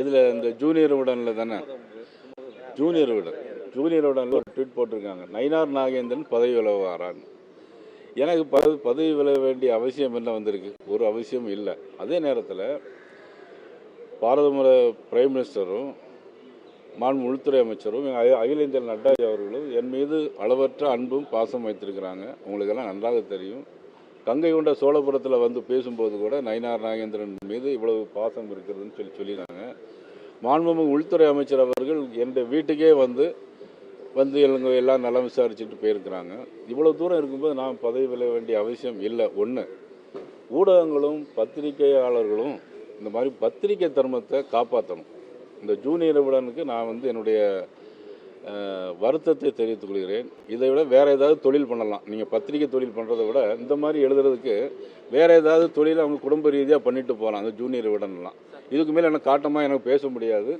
இதில் இந்த ஜூனியர் உடனில் தானே? ஜூனியர் உடன் ஜூனியர் உடனில் ஒரு ட்வீட் போட்டிருக்காங்க. நயினார் நாகேந்திரன் பதவி விலகுவாரான்னு எனக்கு பதவி பதவி விலக வேண்டிய அவசியம் என்ன வந்திருக்கு? ஒரு அவசியம் இல்லை. அதே நேரத்தில் பாரத பிரைம் மினிஸ்டரும் மாண்பு உள்துறை அமைச்சரும் அகில அகில இந்திய நட்டா அவர்களும் என் மீது அளவற்ற அன்பும் பாசம் வைத்திருக்கிறாங்க. உங்களுக்கெல்லாம் நன்றாக தெரியும். கங்கை கொண்ட சோழபுரத்தில் வந்து பேசும்போது கூட நயினார் நாகேந்திரன் மீது இவ்வளவு பாசம் இருக்கிறதுன்னு சொல்லி சொல்லியிருந்தாங்க. மாண்புமிகு உள்துறை அமைச்சர் அவர்கள் என்னுடைய வீட்டுக்கே வந்து வந்து எங்க எல்லாம் நலம் விசாரிச்சுட்டு போயிருக்கிறாங்க. இவ்வளோ தூரம் இருக்கும்போது நான் பதவி விளைய வேண்டிய அவசியம் இல்லை. ஒன்று ஊடகங்களும் பத்திரிகையாளர்களும் இந்த மாதிரி பத்திரிகை தர்மத்தை காப்பாற்றணும் இந்த ஜூனியர் விடனுக்கு நான் வந்து என்னுடைய வருத்தத்தை தெரிவித்துக் கொள்கிறேன். இதை விட வேற ஏதாவது தொழில் பண்ணலாம். நீங்கள் பத்திரிகை தொழில் பண்ணுறதை விட இந்த மாதிரி எழுதுறதுக்கு வேற ஏதாவது தொழில் அவங்க குடும்ப ரீதியாக பண்ணிட்டு போகலாம். அந்த ஜூனியர் விடன்லாம் இதுக்கு மேலே எனக்கு காட்டமாக எனக்கு பேச முடியாது.